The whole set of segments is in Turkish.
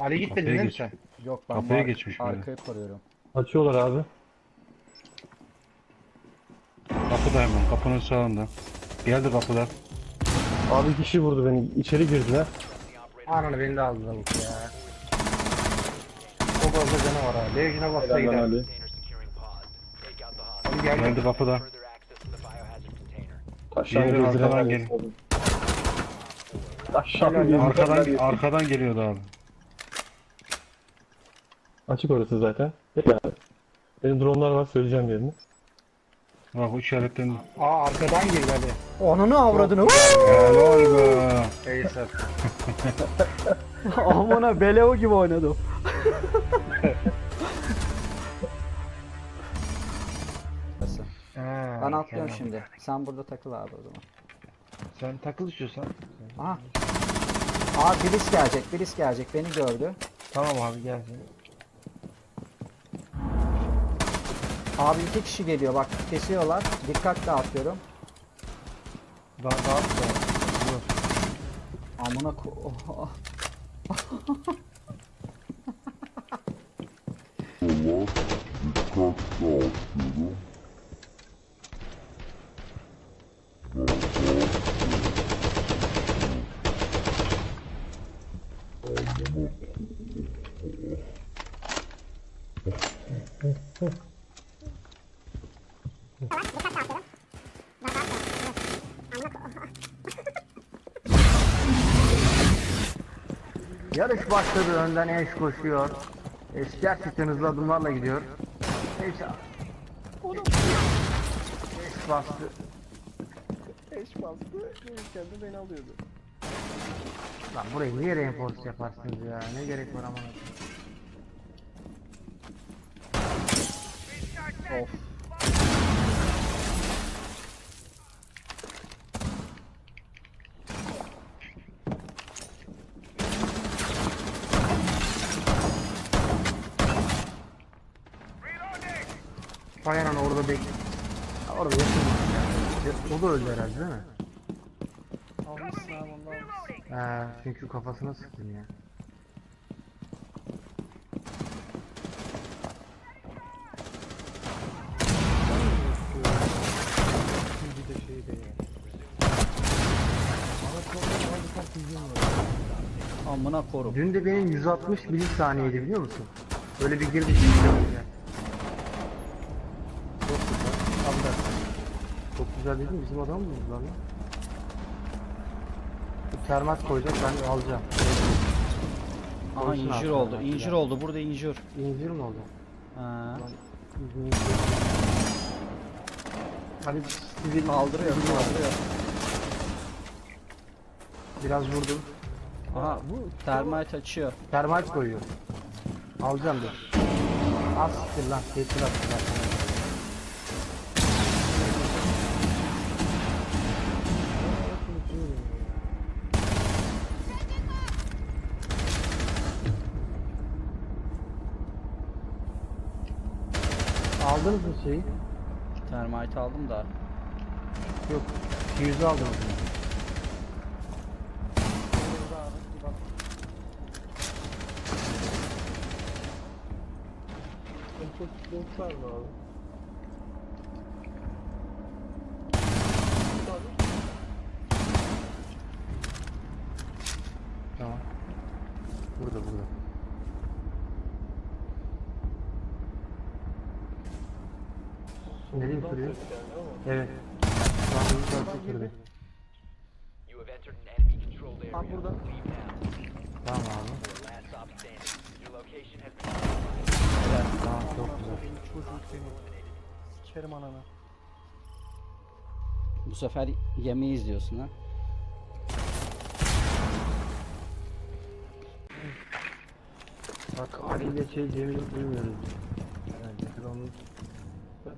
Ali gitmedin Kapıya değil mi geç. sen? Yok ben Kapıya bu ar- geçmiş böyle. arkayı koruyorum. Açıyorlar abi. Kapıda hemen. Kapının sağında. Geldi kapılar. Abi kişi vurdu beni. İçeri girdiler. Ananı beni de aldı lavuk ya. Çok fazla canı var ha. Legion'a bassa Helal lan gider. Ali. Ali geldi. Geldi kapıda. Girdiler. arkadan gel. Aşağı Helal. Arkadan arkadan geliyordu abi. Açık orası zaten. Abi. Benim dronlar var söyleyeceğim yerini. Bak o işaretlerini. Aa arkadan girdi Ali. Onunu avradını. Helal be. Acer. Amına beleo gibi oynadım. Ha, Ben atlıyorum tamam. şimdi. Sen burada takıl abi o zaman. Sen takıl istiyorsan. Aha. Aa Bilis gelecek, Bilis gelecek. Beni gördü. Tamam abi gel. sen. Abi iki kişi geliyor bak kesiyorlar. Dikkat dağıtıyorum. Daha daha daha. Amına ko... Oh. Yarış başladı önden eş koşuyor. Eş gerçekten hızlı adımlarla gidiyor. Eş Eş bastı. Eş bastı. Gelirken de beni alıyordu. Lan burayı niye reinforce yaparsınız ya? Ne gerek var aman Of. Aynen orada bek. Ha, Orada yakın. Ya, O da öldü herhalde değil mi? Almışsın abi çünkü kafasına sıktım ya. Amına korum. Dün de benim 160 milisaniyeydi biliyor musun? Böyle bir girdi şimdi ya. Çok güzel. Abi bir dakika. Çok güzel dedim bizim adam mı lan? Bu termat koyacak ben alacağım. Aha Koysun injür oldu. injür ya. oldu. Burada injür. İncir mi oldu? Ha. Hadi sivil Kaldırıyor, kaldırıyor. Biraz vurdum. Aha bu termite açıyor. Termat koyuyor. Alacağım dur. Az siktir lan. Getir at. Aldınız mı şeyi? Termite aldım da. Yok. 200'ü aldınız mı? Tamam. Burada burada. Nereye sürüyor? Evet. Şu an bir tarafa sürdü. You have entered an enemy controlled area. burada. Tamam abi. Been Tamam çok güzel. Çocuk seni. Sikerim ananı. Bu sefer yemeği izliyorsun ha. Bak Ali ile şey Cemil'i duymuyoruz. Yani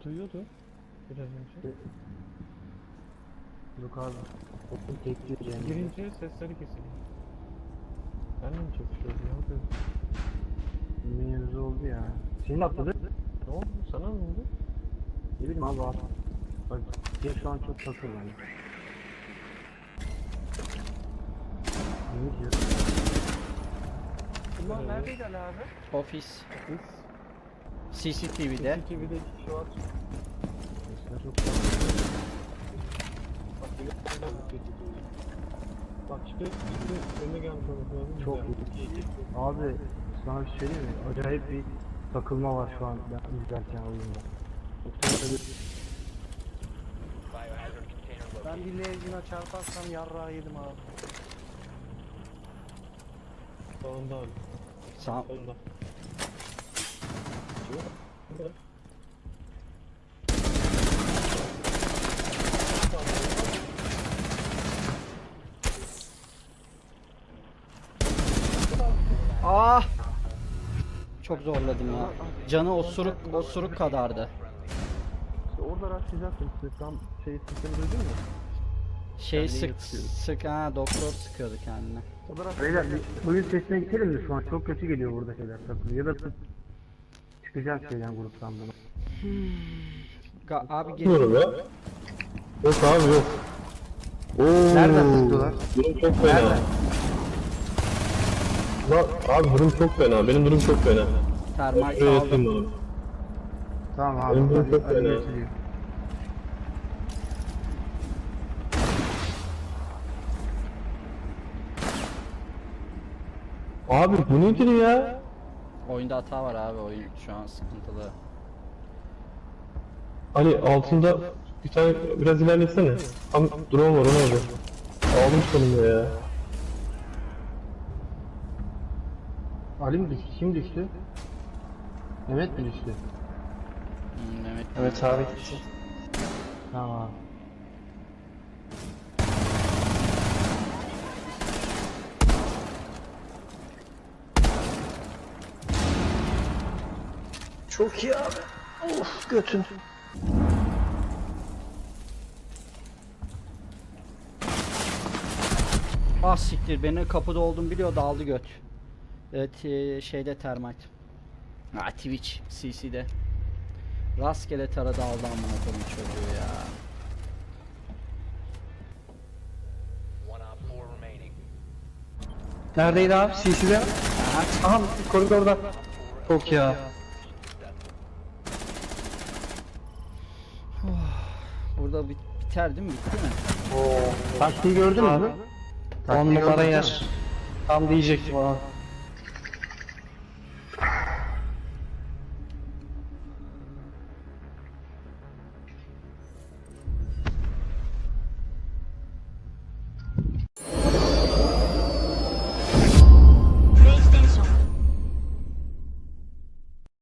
Duyuyordu. Biraz önce. yok abi. Okul tekliyor Cemil. Girince sesleri kesiliyor. Benle mi çatışıyordu? Ne yapıyorsun? Mevzu oldu ya. Senin atladı. Ne oldu? Sana ne oldu? Ne bileyim abi abi. Bak diye şu an çok takır yani. Ne diyor? Bunlar neredeydi Ali abi? Ofis. CCTV'de. TV'de iki kişi var. Bak işte işte önüne gelmiş olması lazım. Çok iyi. Abi sana bir şey söyleyeyim mi? Acayip bir takılma var şu an ben izlerken oyunda. Ben bir lezgine çarparsam yarrağı yedim abi. Sağında abi. Sağ. Sağında. Ah! Çok zorladım ya. Canı osuruk osuruk kadardı. İşte orada rastlayacaksın. İşte tam şey sistemi duydun mu? Şey Kendini sık sık ha doktor sıkıyordu kendine. Rastlayacaksın. Beyler bir oyun sesine gidelim mi şu an? Çok kötü geliyor burada şeyler takılıyor. Ya da çıkacağız şeyden gruptan bunu. Ga- abi gel. Bilmiyorum ya. Yok abi yok. Oo, Nereden sıktılar? Durum çok fena. Nereden? Lan abi durum çok fena. Benim durum çok fena. Termal Şuraya aldım. bana. Tamam abi. Benim durum hadi- çok hadi fena. geçelim. Abi bu nedir ya? Oyunda hata var abi oyun şu an sıkıntılı. Hani altında bir tane biraz ilerlesene. Tam drone var o nerede? Aldım sonunda ya. Ali mi düştü? Kim düştü? Mehmet mi düştü? Hmm, Mehmet Evet abi. Tamam. Çok iyi abi. Of götün. Ah siktir beni kapıda olduğumu biliyor da aldı göt. Evet e, şeyde termite. Ha Twitch CC'de. Rastgele taradı aldı amına koyayım çocuğu ya. One op four remaining. Neredeydi abi? CC'de. Aha koridorda. Çok ya. Burada bit biter değil mi? Bitti mi? Taktiği gördün mü? Abi. Taktiği 10 numara yer. Tam diyecektim abi.